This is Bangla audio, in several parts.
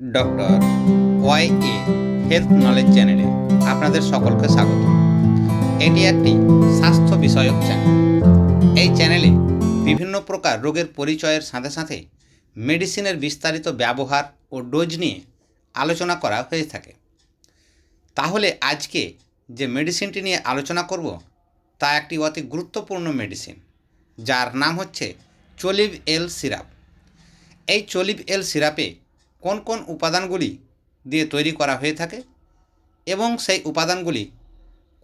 Doctor Y A health knowledge চ্যানেলে আপনাদের সকলকে স্বাগত। এটি একটি স্বাস্থ্য বিষয়ক চ্যানেল। এই চ্যানেলে বিভিন্ন প্রকার রোগের পরিচয়ের সাথে সাথে মেডিসিনের বিস্তারিত ব্যবহার ও ডোজ নিয়ে আলোচনা করা হয়ে থাকে। তাহলে আজকে যে মেডিসিনটি নিয়ে আলোচনা করব, তা একটি অতি গুরুত্বপূর্ণ মেডিসিন, যার নাম হচ্ছে চলিভ এল সিরাপ। এই চলিভ এল সিরাপে কোন কোন উপাদানগুলি দিয়ে তৈরি করা হয়ে থাকে এবং সেই উপাদানগুলি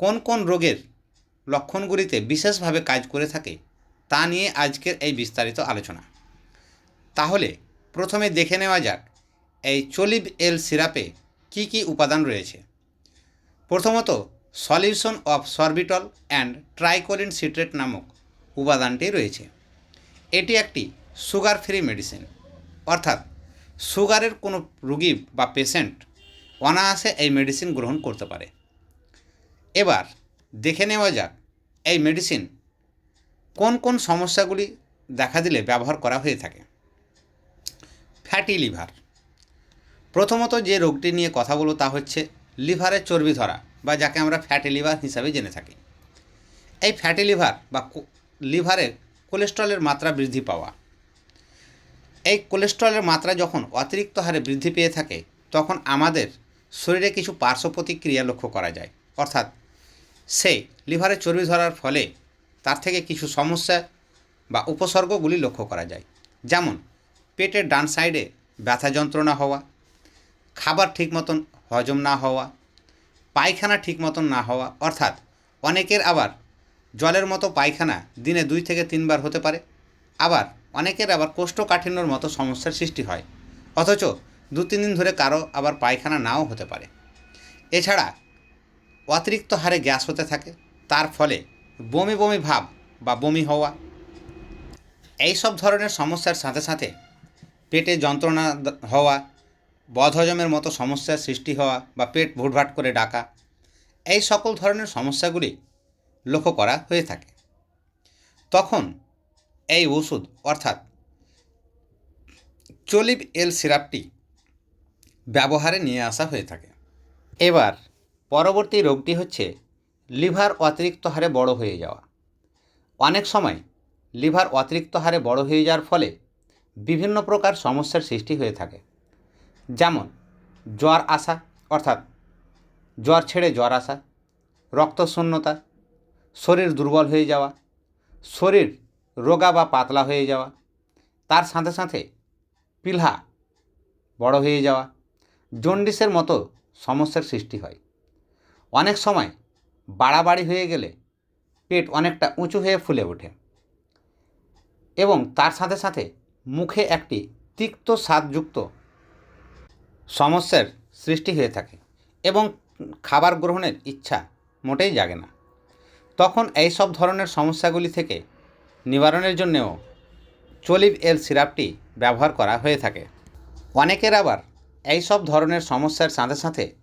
কোন কোন রোগের লক্ষণগুলিতে বিশেষভাবে কাজ করে থাকে তা নিয়ে আজকের এই বিস্তারিত আলোচনা। তাহলে প্রথমে দেখে নেওয়া যাক এই চলিভ এল সিরাপে কি কি উপাদান রয়েছে। প্রথমত solution of sorbitol and tricholine citrate নামক উপাদানটি রয়েছে। এটি একটি সুগার ফ্রি মেডিসিন, অর্থাৎ সুগারের কোনো রুগী বা পেশেন্ট অনায়াসে এই মেডিসিন গ্রহণ করতে পারে। এবার দেখে নেওয়া যাক এই মেডিসিন কোন কোন সমস্যাগুলি দেখা দিলে ব্যবহার করা হয়ে থাকে। Fatty liver. প্রথমত যে রোগটি নিয়ে কথা বলব তা হচ্ছে লিভারের চর্বি ধরা বা যাকে আমরা ফ্যাটি লিভার হিসাবে জেনে থাকি। এই ফ্যাটি লিভার বা লিভারের কোলেস্ট্রলের মাত্রা বৃদ্ধি পাওয়া। এই কোলেস্ট্রলের মাত্রা যখন অতিরিক্ত হারে বৃদ্ধি পেয়ে থাকে, তখন আমাদের শরীরে কিছু পার্শ্ব প্রতিক্রিয়া লক্ষ্য করা যায়। অর্থাৎ, সে লিভারে চর্বি ধরার ফলে তার থেকে কিছু সমস্যা বা উপসর্গগুলি লক্ষ্য করা যায়। যেমন, পেটের ডান সাইডে ব্যথা যন্ত্রণা হওয়া, খাবার ঠিক মতন হজম না হওয়া, পায়খানা ঠিক মতন না হওয়া, অর্থাৎ অনেকের আবার জলের মতো পায়খানা দিনে দুই থেকে তিনবার হতে পারে। আবার অনেকের আবার কোষ্ঠকাঠিন্যর মতো সমস্যার সৃষ্টি হয়। অথচ দু তিন দিন ধরে কারও আবার পায়খানা নাও হতে পারে। এছাড়া অতিরিক্ত হারে গ্যাস হতে থাকে। তার ফলে বমি বমি ভাব বা বমি হওয়া এই সব ধরনের সমস্যার সাথে সাথে পেটে যন্ত্রণা হওয়া, বদহজমের মতো সমস্যার সৃষ্টি হওয়া বা পেট ভুটভাট করে ডাকা, এই সকল ধরনের সমস্যাগুলি লক্ষ্য করা হয়ে থাকে। তখন এই ওষুধ, অর্থাৎ চলিব এল সিরাপটি ব্যবহারে নিয়ে আসা হয়ে থাকে। এবার পরবর্তী রোগটি হচ্ছে লিভার অতিরিক্ত হারে বড় হয়ে যাওয়া। অনেক সময় লিভার অতিরিক্ত হারে বড় হয়ে যাওয়ার ফলে বিভিন্ন প্রকার সমস্যার সৃষ্টি হয়ে থাকে। যেমন জ্বর আসা, অর্থাৎ জ্বর ছেড়ে জ্বর আসা, রক্তশূন্যতা, শরীর দুর্বল হয়ে যাওয়া, শরীর রোগা বা পাতলা হয়ে যাওয়া। তার সাথে সাথে পিলহা বড় হয়ে যাওয়া। জন্ডিসের মতো সমস্যার সৃষ্টি হয়। অনেক সময় বাড়াবাড়ি হয়ে গেলে পেট অনেকটা উঁচু হয়ে ফুলে ওঠে এবং তার সাথে সাথে মুখে একটি তিক্ত স্বাদযুক্ত সমস্যার সৃষ্টি হয়ে থাকে এবং খাবার গ্রহণের ইচ্ছা মোটেই জাগে না। তখন এই সব ধরনের সমস্যাগুলি থেকে নিবারণের জন্যেও চলিভ এল সিরাপটি ব্যবহার করা হয়ে থাকে। অনেকের আবার এই সব ধরনের সমস্যার সাথে সাথে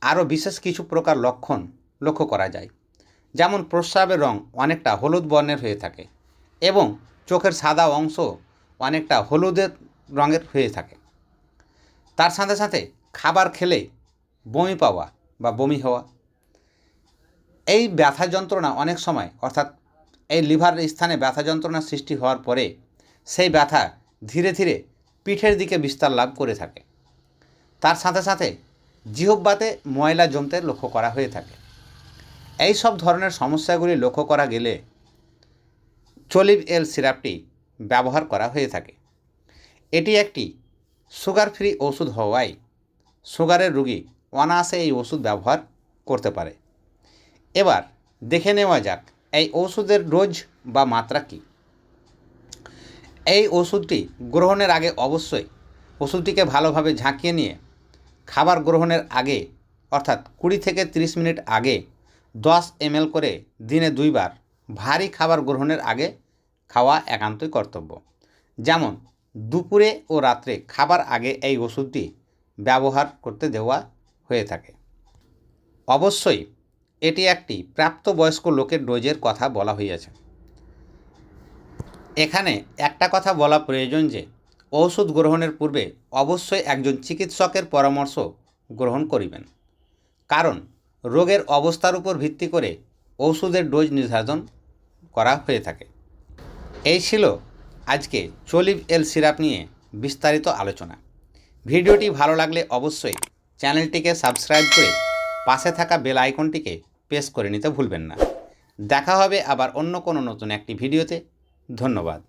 আরও বিশেষ কিছু প্রকার লক্ষণ লক্ষ্য করা যায়। যেমন প্রস্রাবের রং অনেকটা হলুদ বর্ণের হয়ে থাকে এবং চোখের সাদা অংশ অনেকটা হলুদের রঙের হয়ে থাকে। তার সাথে সাথে খাবার খেলে বমি পাওয়া বা বমি হওয়া। এই ব্যথা যন্ত্রণা অনেক সময় অর্থাৎ এই লিভার স্থানে ব্যথা যন্ত্রণার সৃষ্টি হওয়ার পরে সেই ব্যথা ধীরে ধীরে পিঠের দিকে বিস্তার লাভ করে থাকে। তার সাথে সাথে জিহব্বাতে ময়লা জমতে লক্ষ্য করা হয়ে থাকে। এই সব ধরনের সমস্যাগুলি লক্ষ্য করা গেলে চলিভ এল সিরাপটি ব্যবহার করা হয়ে থাকে। এটি একটি সুগার ফ্রি ওষুধ হওয়ায় সুগারের রুগী অনায়াসে এই ওষুধ ব্যবহার করতে পারে। এবার দেখে নেওয়া যাক এই ওষুধের ডোজ বা মাত্রা কী? এই ওষুধটি গ্রহণের আগে অবশ্যই ওষুধটিকে ভালোভাবে ঝাঁকিয়ে নিয়ে খাবার গ্রহণের আগে, অর্থাৎ কুড়ি থেকে তিরিশ মিনিট আগে দশ এমএল করে দিনে দুইবার ভারী খাবার গ্রহণের আগে খাওয়া একান্তই কর্তব্য। যেমন, দুপুরে ও রাত্রে খাবার আগে এই ওষুধটি ব্যবহার করতে দেওয়া হয়ে থাকে। অবশ্যই এটি একটি প্রাপ্তবয়স্ক লোকের ডোজের কথা বলা হইয়াছে। এখানে একটা কথা বলা প্রয়োজন যে ওষুধ গ্রহণের পূর্বে অবশ্যই একজন চিকিৎসকের পরামর্শ গ্রহণ করিবেন। কারণ, রোগের অবস্থার উপর ভিত্তি করে ওষুধের ডোজ নির্ধারণ করা হয়ে থাকে। এই ছিল আজকে চলিভ এল সিরাপ নিয়ে বিস্তারিত আলোচনা। ভিডিওটি ভালো লাগলে অবশ্যই চ্যানেলটিকে সাবস্ক্রাইব করে পাশে থাকা বেল আইকনটিকে প্রেস করে নিতে ভুলবেন না। দেখা হবে আবার অন্য কোনো নতুন একটি ভিডিওতে। ধন্যবাদ।